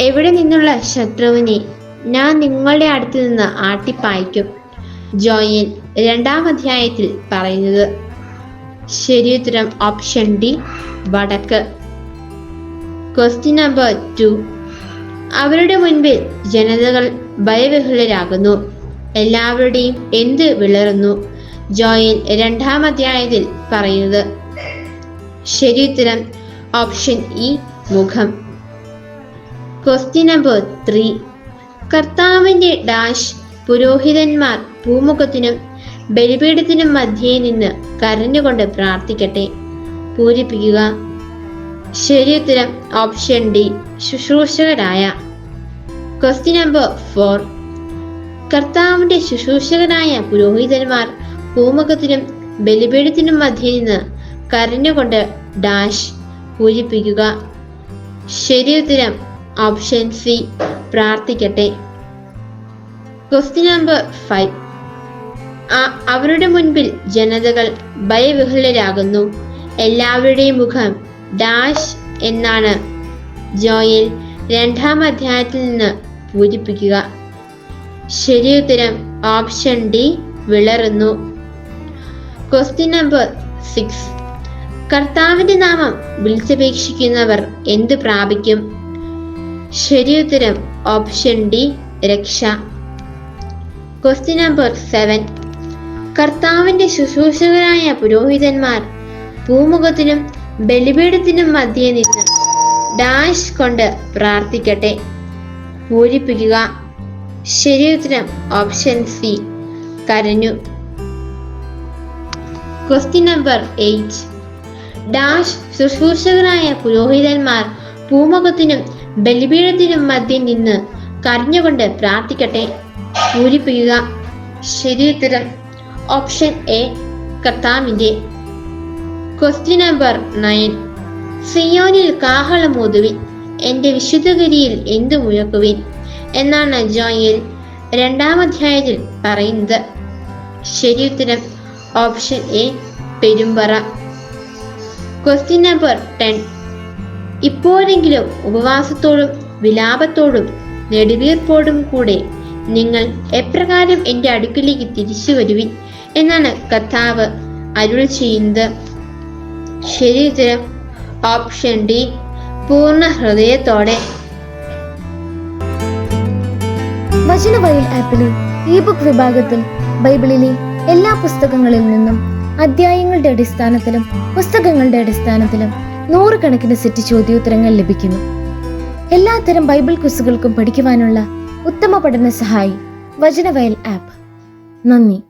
എവിടെ നിന്നുള്ള ശത്രുവിനെ ഞാൻ നിങ്ങളുടെ അടുത്ത് നിന്ന് ആട്ടിപ്പായിക്കും. ജോയിൻ രണ്ടാം അധ്യായത്തിൽ പറയുന്നത് ശരിയുത്തരം ഓപ്ഷൻ ഡി വടക്ക്. ക്വസ്റ്റ്യൻ നമ്പർ ടു അവരുടെ മുൻപിൽ ജനതകൾ ഭയവിഹുലരാകുന്നു എല്ലാവരുടെയും എന്ത് വിളറുന്നു? ജോയിൻ രണ്ടാം അധ്യായത്തിൽ പറയുന്നത് ശരിയുത്തരം ഓപ്ഷൻ ഇ മുഖം. ക്വസ്റ്റ്യൻ നമ്പർ ത്രീ കർത്താവിന്റെ ഡാഷ് പുരോഹിതന്മാർ ഭൂമുഖത്തിനും ബലിപീഠത്തിനും മധ്യേ നിന്ന് കരഞ്ഞുകൊണ്ട് പ്രാർത്ഥിക്കട്ടെ. പൂരിപ്പിക്കുക. ശരിയുത്തരം ഓപ്ഷൻ ഡി ശുശ്രൂഷകരായ ക്വസ്റ്റ്യൻ നമ്പർ ഫോർ കർത്താവിന്റെ ശുശ്രൂഷകനായ പുരോഹിതന്മാർ ഭൂമുഖത്തിനും ബലിപീഠത്തിനും മധ്യേ നിന്ന് കരഞ്ഞുകൊണ്ട് ഡാഷ് പൂരിപ്പിക്കുക. ശരിയുത്തരം option C. പ്രാർത്ഥിക്കട്ടെ. Question number five. അവരുടെ മുൻപിൽ ജനതകൾ ഭയവിഹുലരാകുന്നു എല്ലാവരുടെയും മുഖം ഡാഷ് എന്നാണ്. ജോയിൽ രണ്ടാം അധ്യായത്തിൽ നിന്ന് പൂരിപ്പിക്കുക. ശരിയുത്തരം option D വിളറുന്നു. Question number six. കർത്താവിന്റെ നാമം വിളിച്ചപേക്ഷിക്കുന്നവർ എന്ത് പ്രാപിക്കും? ശരിയുത്തരം ഓപ്ഷൻ ഡി രക്ഷ. ക്വസ്റ്റ്യൻ നമ്പർ സെവൻ കർത്താവിന്റെ ശുശ്രൂഷകരായ പുരോഹിതന്മാർ ഭൂമുഖത്തിനും ബലിപീഠത്തിനും മധ്യേ നിന്ന് ഡാഷ് കൊണ്ട് പ്രാർത്ഥിക്കട്ടെ. പൂരിപ്പിക്കുക. ശരിയുത്തരം ഓപ്ഷൻ സി കരഞ്ഞു. ക്വസ്റ്റ്യൻ നമ്പർ എയ്റ്റ് ഡാഷ് ശുശ്രൂഷകരായ പുരോഹിതന്മാർ ഭൂമുഖത്തിനും ബലിപീഠത്തിനും മധ്യം നിന്ന് കരഞ്ഞുകൊണ്ട് പ്രാർത്ഥിക്കട്ടെ. പൂരിപ്പിക്കുക. ശരിയുത്തരം ഓപ്ഷൻ എ കർത്താവിന്റെ. ക്വസ്റ്റ്യൻ നമ്പർ നയൻ സിയോനിൽ കാഹളമോതുവിൻ എന്റെ വിശുദ്ധഗിരിയിൽ എന്തു മുഴക്കുവിൻ? എന്നാണ് ജോയിൽ രണ്ടാം അധ്യായത്തിൽ പറയുന്നത്. ശരിയുത്തരം ഓപ്ഷൻ എ പെരുമ്പറ. ക്വസ്റ്റ്യൻ നമ്പർ ടെൻ ഇപ്പോഴെങ്കിലും ഉപവാസത്തോടും വിലാപത്തോടും നെടുവീർപ്പോടും കൂടെ നിങ്ങൾ എപ്രകാരം എന്റെ അടുക്കിലേക്ക് തിരിച്ചു വരുവിൻ എന്നാണ് കഥാവ് അരുൾ ചെയ്യുന്നത്. ശരീരം ഓപ്ഷൻ ഡി പൂർണ ഹൃദയത്തോടെ. വചനവയൽ ആപ്പിലെ ഇ ബുക്ക് വിഭാഗത്തിൽ ബൈബിളിലെ എല്ലാ പുസ്തകങ്ങളിൽ നിന്നും അധ്യായങ്ങളുടെ അടിസ്ഥാനത്തിലും പുസ്തകങ്ങളുടെ അടിസ്ഥാനത്തിലും നൂറുകണക്കിന് സെറ്റ് ചോദ്യോത്തരങ്ങൾ ലഭിക്കുന്നു. എല്ലാത്തരം ബൈബിൾ ക്വിസുകൾക്കും പഠിക്കുവാനുള്ള ഉത്തമ പഠന സഹായി വചനവയൽ ആപ്പ്. നന്ദി.